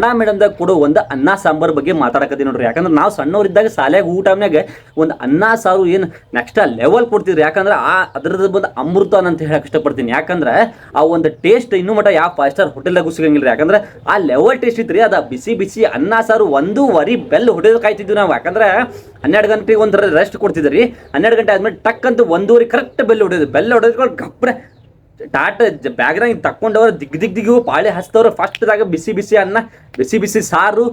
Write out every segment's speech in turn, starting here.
ಕನ್ನಡ ಮೇಡಮ್ದಾಗ ಕೊಡೋ, ಒಂದು ಅನ್ನ ಸಾಂಬಾರ್ ಬಗ್ಗೆ ಮಾತಾಡಕತ್ತೀವಿ ನೋಡ್ರಿ. ಯಾಕಂದ್ರೆ ನಾವು ಸಣ್ಣವರಿದ್ದಾಗ ಶಾಲೆಗೆ ಊಟಮ್ಯಾಗ ಒಂದು ಅನ್ನ, ಸಾರು ಏನು ನೆಕ್ಸ್ಟ್ ಲೆವೆಲ್ ಕೊಡ್ತಿದ್ರಿ. ಯಾಕಂದ್ರೆ ಆ ಅದ್ರದ್ದು ಬಂದು ಅಮೃತ ಅಂತ ಹೇಳಕ್ ಇಷ್ಟಪಡ್ತೀನಿ. ಯಾಕಂದ್ರೆ ಆ ಒಂದು ಟೇಸ್ಟ್ ಇನ್ನೂ ಮಟ ಯಾವ ಫೈವ್ ಸ್ಟಾರ್ ಹೋಟೆಲ್ದಾಗೂ ಸಿಗಂಗಿಲ್ಲ ಯಾಕಂದ್ರೆ ಆ ಲೆವೆಲ್ ಟೇಸ್ಟ್ ಇತ್ತು ರೀ ಅದು ಬಿಸಿ ಬಿಸಿ ಅನ್ನ, ಸಾರು ಒಂದೂವರೆ ಬೆಲ್ ಹೊಡೆದು ಕಾಯ್ತಿದ್ವಿ ನಾವು. ಯಾಕಂದ್ರೆ ಹನ್ನೆರಡು ಗಂಟೆಗೆ ಒಂಥರ ರೆಸ್ಟ್ ಕೊಡ್ತಿದ್ರಿ. ಹನ್ನೆರಡು ಗಂಟೆ ಆದ್ಮೇಲೆ ಟಕ್ ಅಂತ ಒಂದೂವರೆ ಕರೆಕ್ಟ್ ಬೆಲ್ ಹೊಡೆದು ಬೆಲ್ ಹೊಡೆದ್ಕೊಂಡು ಗಪ್ರೆ ಟಾಟ ಬ್ಯಾಗ್ರಾಗ ತಕ್ಕೊಂಡವ್ರು ದಿಗ್ ದಿಗ್ ದಿಗ್ಗು ಪಾಳೆ ಹಚ್ತವ್ರು ಫಸ್ಟ್ದಾಗ ಬಿಸಿ ಬಿಸಿ ಅನ್ನ, ಬಿಸಿ ಬಿಸಿ ಸಾರು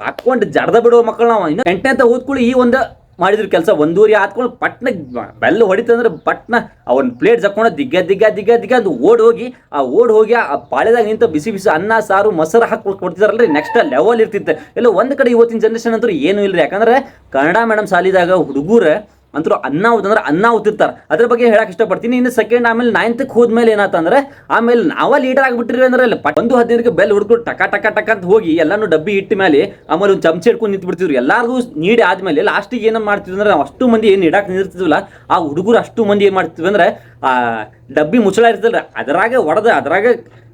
ಹಾಕ್ಕೊಂಡು ಜಡ್ದ ಬಿಡುವ ಮಕ್ಕಳು ನಾವು. ಇನ್ನು ಎಂಟನೇ ಓದ್ಕೊಳ್ಳಿ ಈ ಒಂದು ಮಾಡಿದ್ರು ಕೆಲಸ. ಒಂದೂರಿ ಹಾತ್ಕೊಂಡು ಪಟ್ನ ಬೆಲ್ಲ ಹೊಡಿತಂದ್ರೆ ಪಟ್ನ ಅವ್ನ ಪ್ಲೇಟ್ ಜಕ್ಕೊಂಡು ದಿಗ್ಗ ದಿಗ್ಗ ದಿಗ್ಗ ದಿಗ್ಗ ಅಂತ ಓಡ್ ಹೋಗಿ, ಆ ಓಡ್ ಹೋಗಿ ಆ ಪಾಳ್ಯದಾಗ ನಿಂತ ಬಿಸಿ ಬಿಸಿ ಅನ್ನ, ಸಾರು, ಮೊಸರು ಹಾಕಿ ಕೊಡ್ತಿದಾರಲ್ರಿ. ನೆಕ್ಸ್ಟ್ ಲೆವೆಲ್ ಇರ್ತಿತ್ತು. ಎಲ್ಲ ಒಂದ್ ಕಡೆ ಇವತ್ತಿನ ಜನರೇಷನ್ ಅಂತೂ ಏನು ಇಲ್ರಿ. ಯಾಕಂದ್ರೆ ಕನ್ನಡ ಮೇಡಮ್ ಸಾಲಿದಾಗ ಹುಡುಗರು ಅಂತೂ ಅನ್ನ ಓದಂದ್ರೆ ಅನ್ನ ಓದ್ತಿರ್ತಾರೆ ಅದ್ರ ಬಗ್ಗೆ ಹೇಳಕ್ ಇಷ್ಟಪಡ್ತೀನಿ. ಇನ್ನು ಸೆಕೆಂಡ್ ಆಮೇಲೆ ನೈನ್ತ್ಗೆ ಹೋದ್ಮೇಲೆ ಏನಾತಂದ್ರೆ, ಆಮೇಲೆ ನಾವ ಲೀಡರ್ ಆಗಿಬಿಟ್ಟಿರ್ವಿ ಅಂದ್ರೆ ಅಲ್ಲಿ ಒಂದು ಹದಿನೈದಕ್ಕೆ ಬೆಲ್ ಹುಡ್ಕೊಂಡು ಟಕ ಟಕ ಟಕ ಅಂತ ಹೋಗಿ ಎಲ್ಲಾನು ಡಬ್ಬಿ ಇಟ್ಟ ಮೇಲೆ ಆಮೇಲೆ ಒಂದು ಚಮಚ ಹಿಡ್ಕೊಂಡು ನಿಂತ್ಬಿಡ್ತಿದ್ರು. ಬಿಡ್ತಿದ್ರು ಎಲ್ಲಾರ್ಗೂ ನೀಡಿ ಆದ್ಮೇಲೆ ಲಾಸ್ಟಿಗೆ ಏನೋ ಮಾಡ್ತಿದ್ರು ಅಂದ್ರೆ ಅಷ್ಟು ಮಂದಿ ಏನು ಇಡಕ್ಕೆ ನಿಂತಿರ್ತಿದ್ವಲ್ಲ ಆ ಹುಡುಗರು ಅಷ್ಟು ಮಂದಿ ಏನು ಮಾಡ್ತಿದ್ವಿ ಅಂದ್ರೆ, ಆ ಡಬ್ಬಿ ಮುಚ್ಚಳ ಇರ್ತಲ್ಲ ಅದ್ರಾಗ ಒಡೆದ, ಅದ್ರಾಗ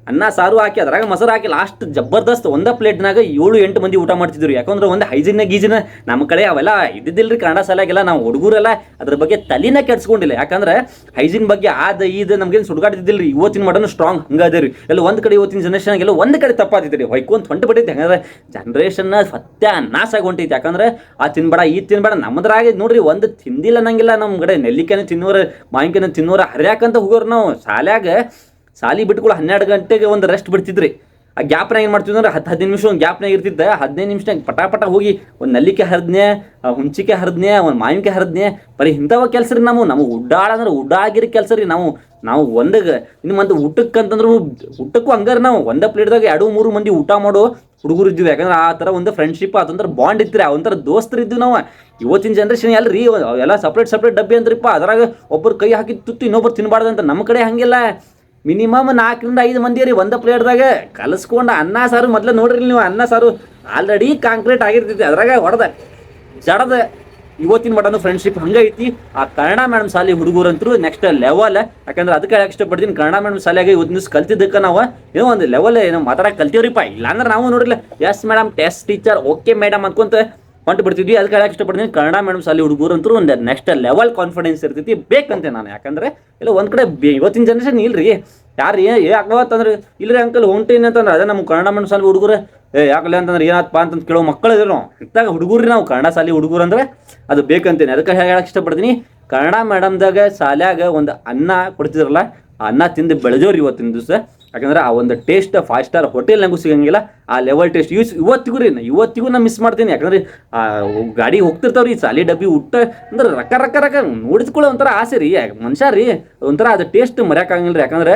ಅನ್ನ, ಸಾರು ಹಾಕಿ, ಅದ್ರಾಗ ಮೊಸರು ಹಾಕಿ ಲಾಸ್ಟ್ ಜಬರ್ದಸ್ತ್ ಒಂದ ಪ್ಲೇಟ್ನಾಗ ಏಳು, ಎಂಟು ಮಂದಿ ಊಟ ಮಾಡ್ತಿದ್ರು ಯಾಕಂದ್ರೆ ಒಂದು ಹೈಜಿನ ಗೀಜಿನ ನಮ್ಮ ಕಡೆ ಅವೆಲ್ಲ ಇದ್ದಿದ್ದಿಲ್ರಿ ಕನ್ನಡ ಸಾಲಾಗೆಲ್ಲ ನಾವು ಹುಡುಗರೆಲ್ಲ ಅದ್ರ ಬಗ್ಗೆ ತಲಿನ ಕೆಡ್ಸ್ಕೊಂಡಿಲ್ಲ. ಯಾಕಂದ್ರೆ ಹೈಜಿನ್ ಬಗ್ಗೆ ಆದ ಇದು ನಮ್ಗೇನು ರೀ ಇವತ್ತಿನ ಮಾಡೋನು ಸ್ಟ್ರಾಂಗ್ ಹಂಗಾದ ರೀ. ಎಲ್ಲ ಒಂದ್ ಕಡೆ ಇವತ್ತಿನ ಜನರೇಷನ್ ಎಲ್ಲ ಒಂದ್ ಕಡೆ ತಪ್ಪಾತಿದ್ರಿ ಹೊಯ್ಕೊಂತ ಹೊಂಟು ಬಿಟ್ಟೈತೆ ಹೆಂಗಂದ್ರೆ ಜನರೇಷನ್ ಸತ್ಯ ನಾಶ ಆಗಿ ಹೊಂಟೈತಿ ಯಾಕಂದ್ರೆ ಆ ತಿನ್ಬೇಡ, ಈ ತಿನ್ಬೇಡ, ನಮ್ಮದ್ರಾಗ ನೋಡ್ರಿ ಒಂದು ತಿಂದಿಲ್ಲ ಅನ್ನಂಗಿಲ್ಲ ನಮ್ಮ ಕಡೆ. ನೆಲ್ಲಿಕಾಯಿ ತಿನ್ನೋರ ಮಾವಿನಕಾನೆ ತಿನ್ನೋರು ಹರ್ಯಾಕಂತ ಹೋಗೋರು ನಾವು. ಶಾಲ್ಯಾಗ ಸಾಲಿ ಬಿಟ್ಕೊಳ್ಳೋ ಹನ್ನೆರಡು ಗಂಟೆಗೆ ಒಂದು ರೆಸ್ಟ್ ಬಿಡ್ತಿದ್ರಿ. ಆ ಗ್ಯಾಪ್ನಾಗ ಏನು ಮಾಡ್ತಿದ್ವಿ ಅಂದ್ರೆ ಹತ್ತು ಹದಿನೈದು ನಿಮಿಷ ಒಂದು ಗ್ಯಾಪ್ನಾಗ ಇರ್ತಿದ್ದೆ. ಹದಿನೈದು ನಿಮಿಷನಾಗ ಪಟ ಪಟ ಹೋಗಿ ಒಂದು ನಲ್ಲಿಕೆ ಹರಿದ್ನೆ ಹುಂಚಿಕೆ ಹರಿದ್ನೆ ಒಂದು ಮಾವಿನಕಾಯಿ ಹರಿದ್ನೆ ಬರೀ ಇಂಥವ ಕೆಲಸ ರೀ ನಾವು. ನಮಗೆ ಉಡ್ಡಾಳ ಅಂದ್ರೆ ಉಡ್ಡಾಗಿರೋ ಕೆಲಸ ರೀ ನಾವು. ನಾವು ಒಂದಾಗ ಇನ್ನು ಮತ್ತೆ ಊಟಕ್ಕೆ ಅಂತಂದ್ರೆ ಊಟಕ್ಕೂ ಹಂಗಾರೆ ನಾವು. ಒಂದೇ ಪ್ಲೇಟ್ದಾಗ ಎರಡು, ಮೂರು ಮಂದಿ ಊಟ ಮಾಡೋ ಹುಡುಗರು ಇದ್ದೀವಿ. ಯಾಕಂದ್ರೆ ಆ ಥರ ಒಂದು ಫ್ರೆಂಡ್ಶಿಪ್ ಅದಂದ್ರೆ ಬಾಂಡ್ ಇತ್ತು ರೀ ಒಂಥರ ದೋಸ್ತರು ಇದ್ವಿ ನಾವು. ಇವತ್ತಿನ ಜನ್ರೇಷನ್ ಎಲ್ಲ ರೀ ಎಲ್ಲ ಸಪ್ರೇಟ್ ಸಪ್ರೇಟ್ ಡಬ್ಬಿ ಅಂದ್ರಿಪ್ಪ. ಅದ್ರಾಗ ಒಬ್ಬರು ಕೈ ಹಾಕಿ ತುತ್ತು ಇನ್ನೊಬ್ರು ತಿನ್ನಬಾರ್ದು ಅಂತ ನಮ್ಮ ಕಡೆ ಹಂಗಿಲ್ಲ. ಮಿನಿಮಮ್ ನಾಲ್ಕರಿಂದ ಐದು ಮಂದಿ ರೀ, ಒಂದು ಪ್ಲೇಟ್ದಾಗ ಕಲಸ್ಕೊಂಡು ಅನ್ನ ಸಾರು ಮೊದಲು ನೋಡ್ರಿ ನೀವು ಅನ್ನ ಸಾರು ಆಲ್ರೆಡಿ ಕಾಂಕ್ರೀಟ್ ಆಗಿರ್ತೈತಿ. ಅದ್ರಾಗ ಹೊಡೆದ, ಜಡದ ಇವತ್ತಿನ ಮಟನು ಫ್ರೆಂಡ್ಶಿಪ್ ಹಂಗೆ ಹಂಗೈತಿ. ಆ ಕನ್ನಡ ಮೇಡಮ್ ಶಾಲೆ ಹುಡುಗರಂತರು ನೆಕ್ಸ್ಟ್ ಲೆವೆಲ್ ಯಾಕಂದ್ರೆ ಅದಕ್ಕೆ ಇಷ್ಟಪಡ್ತೀನಿ, ಕನ್ನಡ ಮೇಡಮ್ ಶಾಲೆಗೆ ಇವತ್ತು ದಿನ ಕಲ್ತಿದ್ದಕ್ಕೆ ನಾವು, ಏನೋ ಒಂದು ಲೆವೆಲ್ ಏನೋ ಮಾತಾಡಕ್ಕೆ ಕಲ್ತೀವ್ರಿಪ್ಪ. ಇಲ್ಲಾಂದ್ರೆ ನಾವು ನೋಡಿಲ್ಲ yes madam test teacher okay madam ಅನ್ಕೊಂತ ಹೊಂಟು ಬಿಡ್ತಿದ್ವಿ. ಅದಕ್ಕೆ ಹೇಳಕ್ಕೆ ಇಷ್ಟಪಡ್ತೀನಿ. ಕನ್ನಡ ಮೇಡಮ್ ಶಾಲೆ ಅಂತೂ ಒಂದು ನೆಕ್ಸ್ಟ್ ಲೆವೆಲ್ ಕಾನ್ಫಿಡೆನ್ಸ್ ಇರ್ತೈತಿ. ಬೇಕಂತೆ ನಾನು. ಯಾಕಂದ್ರೆ ಇಲ್ಲ ಒಂದು ಕಡೆ ಇವತ್ತಿನ ಜನರೇಷನ್ ಇಲ್ರಿ. ಯಾರು ಏ ಇಲ್ಲ ರೀ ಅಂಕಲ್ ಹೊಂಟೀನಿ ಅಂತಂದ್ರೆ ಅದೇ ನಮ್ಮ ಕನ್ನಡ ಮೇಡಮ್ ಶಾಲೆ ಹುಡುಗರು. ಏ ಯಾಕಲ್ಲ ಅಂತಂದ್ರೆ ಏನಪ್ಪ ಅಂತಂದು ಕೇಳೋ ಮಕ್ಕಳು ಇದ್ರು ಇತ್ತಾಗ ಹುಡುಗರು ನಾವು ಕನ್ನಡ ಶಾಲೆ ಹುಡುಗರು ಅಂದ್ರೆ ಅದು ಬೇಕಂತೇನೆ. ಅದಕ್ಕೆ ಹೇಳಕ್ಕೆ ಇಷ್ಟಪಡ್ತೀನಿ. ಕನ್ನಡ ಮೇಡಮ್ದಾಗ ಶಾಲ್ಯಾಗ ಒಂದು ಅನ್ನ ಕೊಡ್ತಿದ್ರಲ್ಲ ಅನ್ನ ತಿಂದು ಬೆಳೆದವ್ರು ಇವತ್ತಿನ ದಿವಸ. ಯಾಕಂದ್ರೆ ಆ ಒಂದು ಟೇಸ್ಟ್ ಫೈವ್ ಸ್ಟಾರ್ ಹೋಟೆಲ್ ನಂಗೂ ಸಿಗಂಗಿಲ್ಲ. ಆ ಲೆವೆಲ್ ಟೇಸ್ಟ್ ಯೂಸ್ ಇವತ್ತಿಗೂ ರೀ ಇವತ್ತಿಗೂ ನಾ ಮಿಸ್ ಮಾಡ್ತೀನಿ. ಯಾಕಂದ್ರೆ ಆ ಗಾಡಿ ಹೋಗ್ತಿರ್ತಾವ್ರಿ, ಸಾಲಿ ಡಬ್ಬಿ ಉಟ್ಟ ಅಂದ್ರೆ ರಕ ರಕ ರಕ ನೋಡಿದ್ಕೊಳ್ಳೋ ಒಂಥರ ಆಸೆ ರೀ. ಮನುಷ್ಯ ರೀ, ಒಂಥರ ಅದು ಟೇಸ್ಟ್ ಮರ್ಯಾಕಾಗಂಗಿಲ್ಲ ರೀ. ಯಾಕಂದ್ರೆ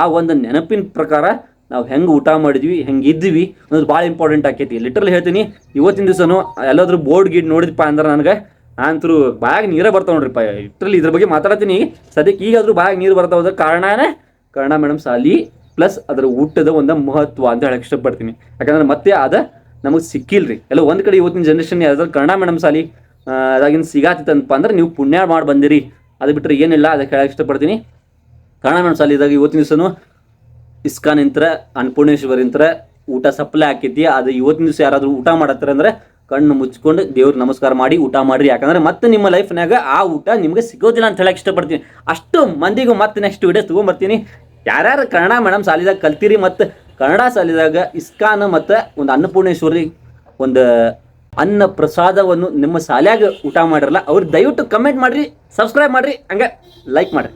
ಆ ಒಂದು ನೆನಪಿನ ಪ್ರಕಾರ ನಾವು ಹೆಂಗೆ ಊಟ ಮಾಡಿದ್ವಿ, ಹೆಂಗೆ ಇದ್ವಿ ಅನ್ನೋದು ಭಾಳ ಇಂಪಾರ್ಟೆಂಟ್ ಆಕೈತಿ. ಲಿಟ್ರಲ್ ಹೇಳ್ತೀನಿ, ಇವತ್ತಿನ ದಿವಸನು ಎಲ್ಲಾದ್ರೂ ಬೋರ್ಡ್ ಗೀಡ್ ನೋಡಿದ್ಪಾ ಅಂದ್ರೆ ನನಗೆ ನಾನಂತರೂ ಬಾಯಾಗ ನೀರೇ ಬರ್ತಾವ ನೋಡ್ರಿಪ್ಪ ಇಟ್ರಲ್ಲಿ ಇದ್ರ ಬಗ್ಗೆ ಮಾತಾಡ್ತೀನಿ ಸದ್ಯಕ್ಕೆ ಈಗಾದರೂ ಬಾಯಾಗ ನೀರು ಬರ್ತಾವ ಕಾರಣನೇ ಕನ್ನಡ ಮೇಡಮ್ ಸಾಲಿ ಪ್ಲಸ್ ಅದರ ಊಟದ ಒಂದು ಮಹತ್ವ ಅಂತ ಹೇಳಕ್ಕೆ ಇಷ್ಟಪಡ್ತೀನಿ. ಯಾಕಂದ್ರೆ ಮತ್ತೆ ಅದ ನಮಗೆ ಸಿಕ್ಕಿಲ್ರಿ. ಎಲ್ಲ ಒಂದು ಕಡೆ ಇವತ್ತಿನ ಜನರೇಷನ್ ಯಾವ್ದಾದ್ರು ಕನ್ನಡ ಮೇಡಮ್ ಸಾಲಿ ಅದಾಗಿನ ಸಿಗಾತಿತ್ತಂತಪ್ಪ ಅಂದ್ರೆ ನೀವು ಪುಣ್ಯ ಮಾಡಿ ಬಂದಿರಿ. ಅದು ಬಿಟ್ಟರೆ ಏನಿಲ್ಲ, ಅದಕ್ಕೆ ಹೇಳಕ್ಕೆ ಇಷ್ಟಪಡ್ತೀನಿ. ಕನ್ನಡ ಮೇಡಮ್ ಸಾಲಿ ಇದಾಗ ಇವತ್ತಿನ ದಿವಸನು ಇಸ್ಕಾನ್ ಇಂತ್ರ ಅನ್ನಪೂರ್ಣೇಶ್ವರಿ ಇಂತ್ರ ಊಟ ಸಪ್ಲೈ ಆಕೈತಿ. ಅದು ಇವತ್ತಿನ ದಿವಸ ಯಾರಾದ್ರೂ ಊಟ ಮಾಡತ್ತಾರ ಅಂದ್ರೆ ಕಣ್ಣು ಮುಚ್ಕೊಂಡು ದೇವ್ರಿಗೆ ನಮಸ್ಕಾರ ಮಾಡಿ ಊಟ ಮಾಡ್ರಿ. ಯಾಕಂದ್ರೆ ಮತ್ತೆ ನಿಮ್ಮ ಲೈಫ್ನಾಗ ಆ ಊಟ ನಿಮ್ಗೆ ಸಿಗೋದಿಲ್ಲ ಅಂತ ಹೇಳಕ್ ಇಷ್ಟಪಡ್ತೀನಿ. ಅಷ್ಟು ಮಂದಿಗೂ ಮತ್ತೆ ನೆಕ್ಸ್ಟ್ ವೀಡಿಯೋ ತೊಗೊಂಬರ್ತೀನಿ. ಯಾರ್ಯಾರು ಕನ್ನಡ ಮೇಡಮ್ ಸಾಲಿದಾಗ ಕಲ್ತೀರಿ ಮತ್ತು ಕನ್ನಡ ಸಾಲಿದಾಗ ಇಸ್ಕಾನ್ ಮತ್ತು ಒಂದು ಅನ್ನಪೂರ್ಣೇಶ್ವರಿ, ಒಂದು ಅನ್ನ ಪ್ರಸಾದವನ್ನು ನಿಮ್ಮ ಶಾಲ್ಯಾಗ ಊಟ ಮಾಡಿರಲ್ಲ, ಅವ್ರು ದಯವಿಟ್ಟು ಕಮೆಂಟ್ ಮಾಡ್ರಿ ಸಬ್ಸ್ಕ್ರೈಬ್ ಮಾಡ್ರಿ, ಹಂಗೆ ಲೈಕ್ ಮಾಡ್ರಿ.